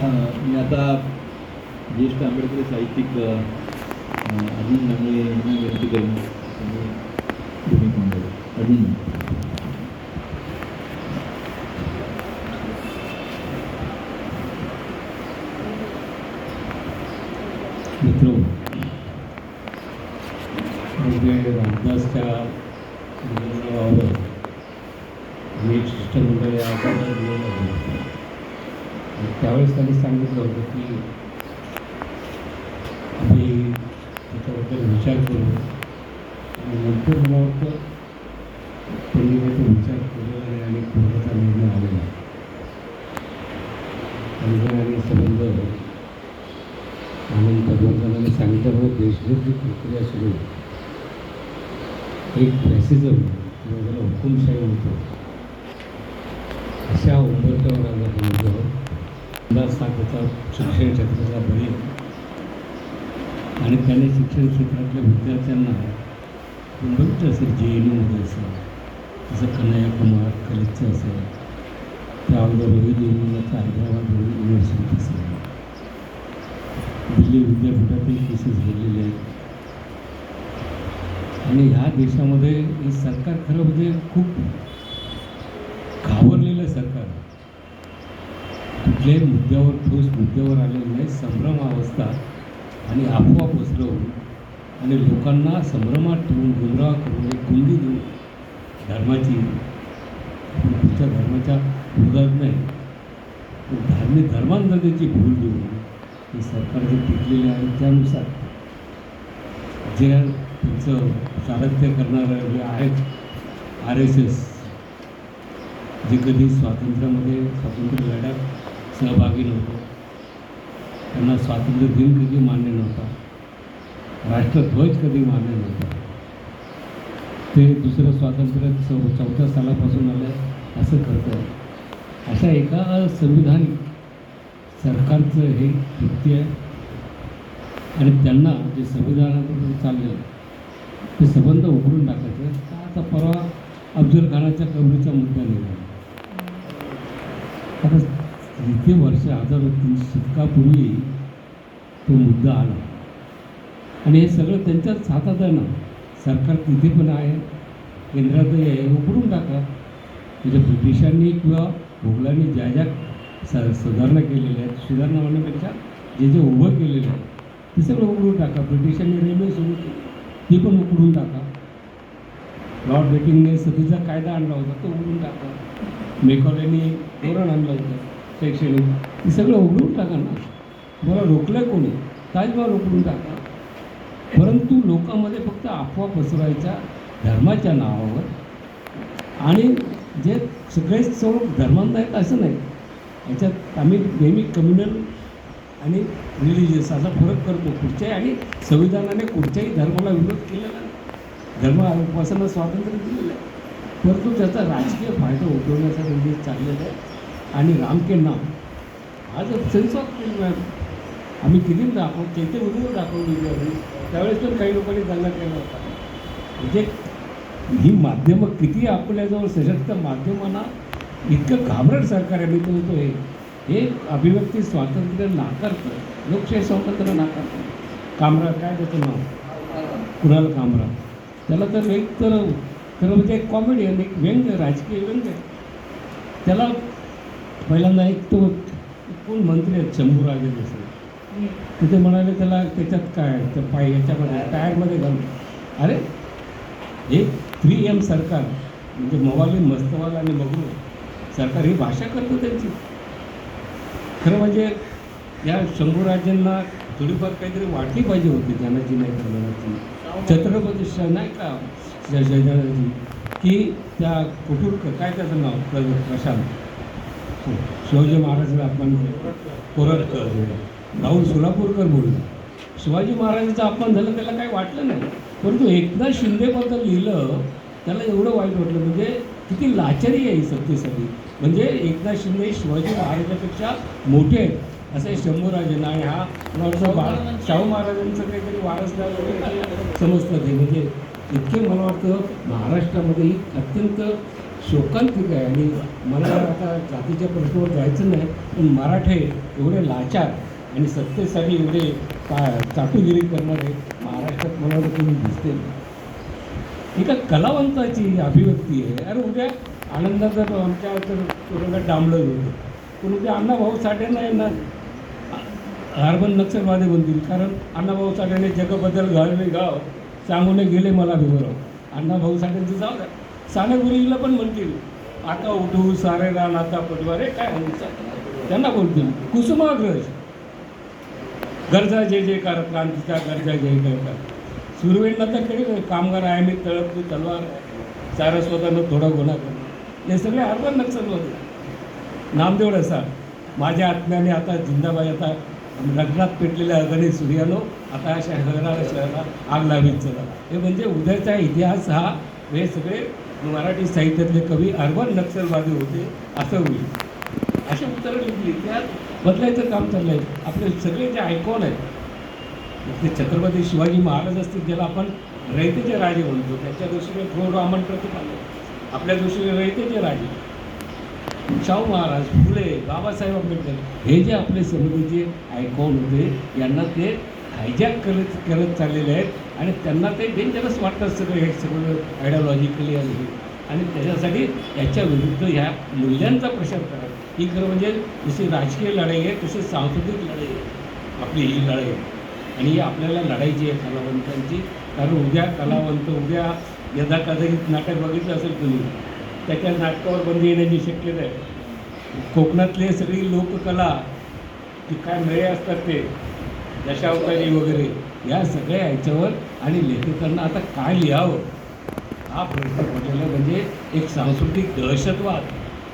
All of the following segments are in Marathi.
मी आता ज्येष्ठ आंबेडकर साहित्यिक अजून अरुण नांगळे यांना व्यक्त करून. तुम्ही कोण बोला. अरुण मित्र म्हणजे रामदासच्या निर्णयाबाबत ज्येष्ठ एक आपण बोलत होतो त्यावेळेस त्यांनी सांगितलं होतं की आम्ही त्याच्याबद्दल विचार करू. आणि नंतर मग त्यांनी काही विचार केलेला आहे आणि पूर्णचा निर्णय आलेला आणि आणि संबंध आनंद पदवर्धनाने सांगितल्यामुळे हो, देशभर प्रक्रिया सुरू एक फॅसिझम किंवा ज्याला हुकुमशाही म्हणतो अशा उंबरठ्यावर आज आपण अंदाज हा शिक्षण क्षेत्राचा बळी. आहे. आणि त्याने शिक्षण क्षेत्रातल्या विद्यार्थ्यांना आपण बघितलं असेल जे एन यूमध्ये असेल जसं कन्हैया कुमार कलितचं असेल त्या अगोदर रोहित वेमुलाचं हैदराबाद युनिव्हर्सिटी असेल. दिल्ली विद्यापीठातही केसेस घडलेले आहेत. आणि ह्या देशामध्ये हे सरकार खरं म्हणजे खूप घाबरलेलं सरकार. कुठल्याही मुद्द्यावर ठोस मुद्द्यावर आलेलं नाही संभ्रम अवस्था आणि अफवा पसरवून आणि लोकांना संभ्रमात ठेवून गुमराह करून एक गुंदी देऊन धर्माची आपण धर्माच्या विरोधात नाही पण धार्मिक धर्मांतराची भूल देऊन हे सरकार जे टिकलेले आहे त्यानुसार जे त्यांचं सारथ्य करणारं जे आहेत आर एस एस जे कधी स्वातंत्र्यामध्ये स्वातंत्र्य लढ्यात सहभागी नव्हतं. त्यांना स्वातंत्र्य दिन कधी मान्य नव्हता. राष्ट्रध्वज कधी मान्य नव्हता. ते दुसरं स्वातंत्र्य चौ चौथ्या सालापासून आलं असं करतं अशा एका संविधानिक सरकारचं हे कृत्य आहे. आणि त्यांना जे संविधानाकडून चाललेलं ते संबंध उघडून टाकायचं का आता परवा अफजल खानाच्या कबरीचा मुद्दा निघाला? आता किती वर्ष हजार तीन शतकापूर्वी तो मुद्दा आला. आणि हे सगळं त्यांच्याच हातात आहे ना. सरकार तिथे पण आहे. केंद्रातही आहे उघडून टाका. म्हणजे ब्रिटिशांनी किंवा मुघलांनी ज्या ज्या स सुधारणा केलेल्या आहेत सुधारणा म्हणण्यापेक्षा जे जे उभं केलेलं आहे ते सगळं उघडून टाका. ब्रिटिशांनी रेल्वे सुरू केली ती पण उघडून टाका. लॉर्ड बेटिंगने सतीचा कायदा आणला होता तो उघडून टाका. मेकॉलेनी धोरण आणलं होतं. शैक्षणिक हे सगळं उघडून टाका ना मला रोखलं कोणी कायच बा रोखून टाका परंतु लोकांमध्ये फक्त अफवा पसरवायच्या धर्माच्या नावावर आणि जे सगळे सर्व धर्मांत आहेत असं नाही. याच्यात आम्ही नेहमी कम्युनल आणि रिलिजियस असा फरक करतो. कुठच्याही आणि संविधानाने कुठच्याही धर्माला विरोध केलेला नाही. धर्म उपासना स्वातंत्र्य दिलेलं आहे. परंतु त्याचा राजकीय फायदा उठवण्यासाठी चाललेला आहे आणि रामके नाम. हा जो सेन्स ऑफ फिल्म आहे आम्ही किती दाखव चैत्य व्हिडिओ आम्ही. त्यावेळेस पण काही लोकांनी दंगा केला होता म्हणजे ही माध्यमं किती आपल्याजवळ सशक्त माध्यमांना इतकं घाबरट सरकार आहे. मी तो म्हणतो हे हे अभिव्यक्ती स्वातंत्र्य नाकारतं लोकशाही स्वातंत्र्य नाकारतं कामरा काय त्याचं नाव? कुणाल कामरा त्याला तर एक तर तर म्हणजे एक कॉमेडी एक व्यंग राजकीय व्यंग आहे. त्याला पहिल्यांदा एक तो कोण मंत्री आहेत? शंभूराजे जसं तिथे म्हणाले त्याला त्याच्यात काय त्या पाय याच्यामध्ये टायरमध्ये घालून अरे हे थ्री एम सरकार म्हणजे मवाली मस्तवाल आणि बघू सरकार ही भाषा करतो त्यांची. खरं म्हणजे या शंभूराजांना थोडीफार काहीतरी वाटली पाहिजे होती ज्ञानाची नाही करण्याची छत्रपती श नाही का जय शैदानाची की त्या कुटुंब काय त्याचं नाव? प्रशांत. प्रशांत शिवाजी महाराजांना अपमान केला कोरटकर राहुल सोलापूरकर बोलले शिवाजी महाराजांचा अपमान झालं त्याला काही वाटलं नाही. परंतु एकनाथ शिंदेबद्दल लिहिलं त्याला एवढं वाईट वाटलं. म्हणजे किती लाचारी आहे ही सत्तेसाठी. म्हणजे एकनाथ शिंदे शिवाजी महाराजांपेक्षा मोठे आहेत. असं हे शंभूराजांना आणि हा मला वाटतं बा शाहू महाराजांचं काहीतरी वारसदार वगैरे समजतं ते. म्हणजे इतके मला वाटतं महाराष्ट्रामध्ये ही अत्यंत शोकांतिक आहे. आणि मला आता जातीच्या प्रश्नावर जायचं नाही पण मराठे एवढे लाचार आणि सत्तेसाठी एवढे का चाटुगिरी करणारे महाराष्ट्रात मला तुम्ही दिसते एका कलावंताची ही अभिव्यक्ती आहे. अरे उद्या आनंदाचं आमच्या तर तुरुंगात डांबलं होतं पण उद्या अण्णाभाऊ साठेंना आहे ना नक्षलवादी बनतील. कारण अण्णाभाऊ साठेने जगबद्दल घालवे गाव. सांगून गेले मला विवराव अण्णाभाऊ साठेंचं जाऊ द्या. सानेगुरीला पण म्हणतील आता उठू सारे रान आता पटवारे काय म्हणतात त्यांना बोलतील कुसुमाग्रज गरजा जे जे कर क्रांतीच्या गरजा जे जे कर. सुरवेंना तर केले कामगार आहे मी तळपती तलवार सारस्वतानं थोडा गुन्हा करणं हे सगळे अर्बन नक्षलवादी नामदेव असा माझ्या आत्म्याने आता जिंदाबाई आता लग्नात पेटलेल्या अगणित सूर्यानो आता अशा शहराला शहराला आग लावीत चला. हे म्हणजे उद्याचा इतिहास हा हे सगळे मराठी साहित्यातले कवी अर्बन नक्षलवादी होते असं होईल. अशी उत्तरं लिहिली त्यात बदलायचं काम चाललं आहे आपले सगळे जे आयकॉन आहेत ते छत्रपती शिवाजी महाराज असतील ज्याला आपण रयतेचे राजे म्हणतो. त्यांच्या दृष्टीने थोर प्रतीक आलं आपल्या दृष्टीने रयतेचे राजे. शाहू महाराज फुले बाबासाहेब आंबेडकर हे जे आपले समृद्धीचे आयकॉन होते यांना ते हायजॅक करत करत चाललेले आहेत. आणि त्यांना ते डेंजरस वाटतं सगळं हे सगळं आयडिओलॉजिकली आणि हे. आणि त्याच्यासाठी याच्या विरुद्ध ह्या मूल्यांचा प्रचार करा ही खरं म्हणजे जशी राजकीय लढाई आहे तशी सांस्कृतिक लढाई आहे. आपली ही लढाई आहे. आणि ही आपल्याला लढायची आहे कलावंतांची. कारण उद्या कलावंत उद्या यदा कदाचित नाटक बघितलं असेल तुम्ही त्याच्या नाटकावर बंदी येण्याची शक्यता आहे. कोकणातले सगळी लोककला ती काय मेळे असतात ते दशावतारी वगैरे या सगळ्या ह्याच्यावर आणि लेखकांना आता काय लिहावं? हा प्रश्न पडलेला म्हणजे एक सांस्कृतिक दहशतवाद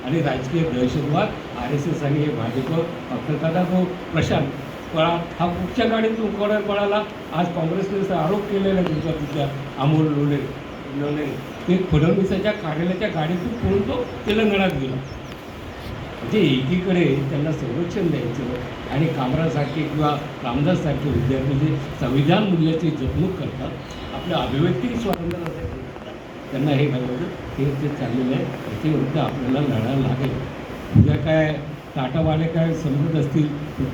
आणि राजकीय दहशतवाद आर एस एस आणि हे भाजप पत्रकारा जो प्रशांत पळा. हा कुठच्या गाडीतून कोणा पळाला? आज काँग्रेसने आरोप केलेला तुमचा तुमच्या तिथल्या अमोल लोणे लोणे ते फडणवीसाच्या कार्यालयाच्या गाडीतून पळून तो तेलंगणात गेला. ते एकीकडे त्यांना संरक्षण द्यायचं आणि कामरासारखे किंवा रामदाससारखे विद्यार्थी जे संविधान मूल्याची जपणूक करतात आपल्या अभिव्यक्ती स्वातंत्र्यासाठी त्यांना हे घालवलं हे ते चाललेलं आहे त्याच्याविरुद्ध आपल्याला लढायला लागेल. उद्या काय टाटावाले काय समजत असतील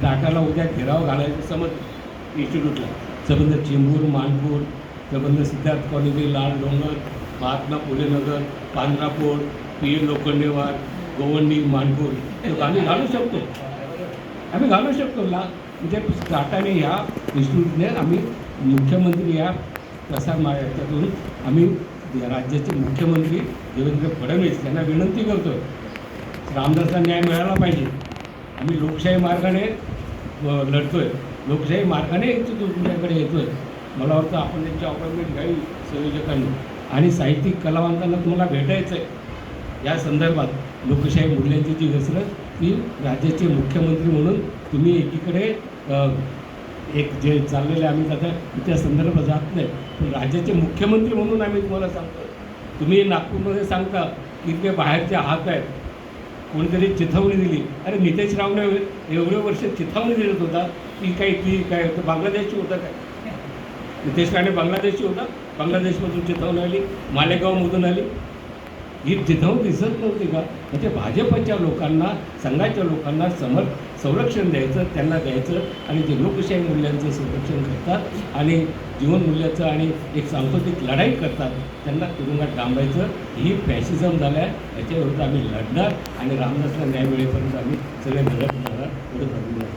टाटाला उद्या घेराव घालायचं समज इन्स्टिट्यूटला. सबंध चेंबूर मानपूर सबंध Siddharth colony Lal Dongar Mahatma Phule Nagar Pandharapur P N Lokhandewar Govandi Manpur आम्ही घालू शकतो. आम्ही घालू शकतो. ला म्हणजे टाटाने ह्या इन्स्टिट्यूटने आम्ही मुख्यमंत्री या प्रसार मा याच्यातून आम्ही राज्याचे मुख्यमंत्री देवेंद्र फडणवीस यांना विनंती करतो रामदासला न्याय मिळाला पाहिजे. आम्ही लोकशाही मार्गाने लढतो लढतोय. लोकशाही मार्गाने येतो तो तुमच्याकडे येतोय. मला वाटतं आपण त्यांची अपॉइंटमेंट घ्यावी संयोजकांनी. आणि साहित्यिक कलावंतांना तुम्हाला भेटायचं आहे या संदर्भात लोकशाही मूल्यांची जी घसरत ती राज्याचे मुख्यमंत्री म्हणून तुम्ही एकीकडे एक जे चाललेले आम्ही आता त्या संदर्भात जात नाही. पण राज्याचे मुख्यमंत्री म्हणून आम्ही तुम्हाला सांगतो तुम्ही नागपूरमध्ये सांगता की इतके बाहेरचे हात आहेत. कोणीतरी चिथावणी दिली. अरे नितेश रावने एवढे वर्ष चिथावणी देत होता. की काही ती काय होतं बांगलादेशची होता काय? नितेश राणे बांगलादेशची होता. बांगलादेशमधून चिथावणी आली. मालेगावमधून आली. ही चिथावणी दिसत नव्हती का? म्हणजे भाजपच्या लोकांना संघाच्या लोकांना समर संरक्षण द्यायचं त्यांना द्यायचं आणि ते लोकशाही मूल्यांचं संरक्षण करतात आणि जीवनमूल्याचं आणि एक सांस्कृतिक लढाई करतात त्यांना तुरुंगात डांबायचं ही फॅशिझम झालं आहे याच्याविरुद्ध आम्ही लढणार आणि रामदासला न्याय मिळेपर्यंत आम्ही सगळे लढत राहणार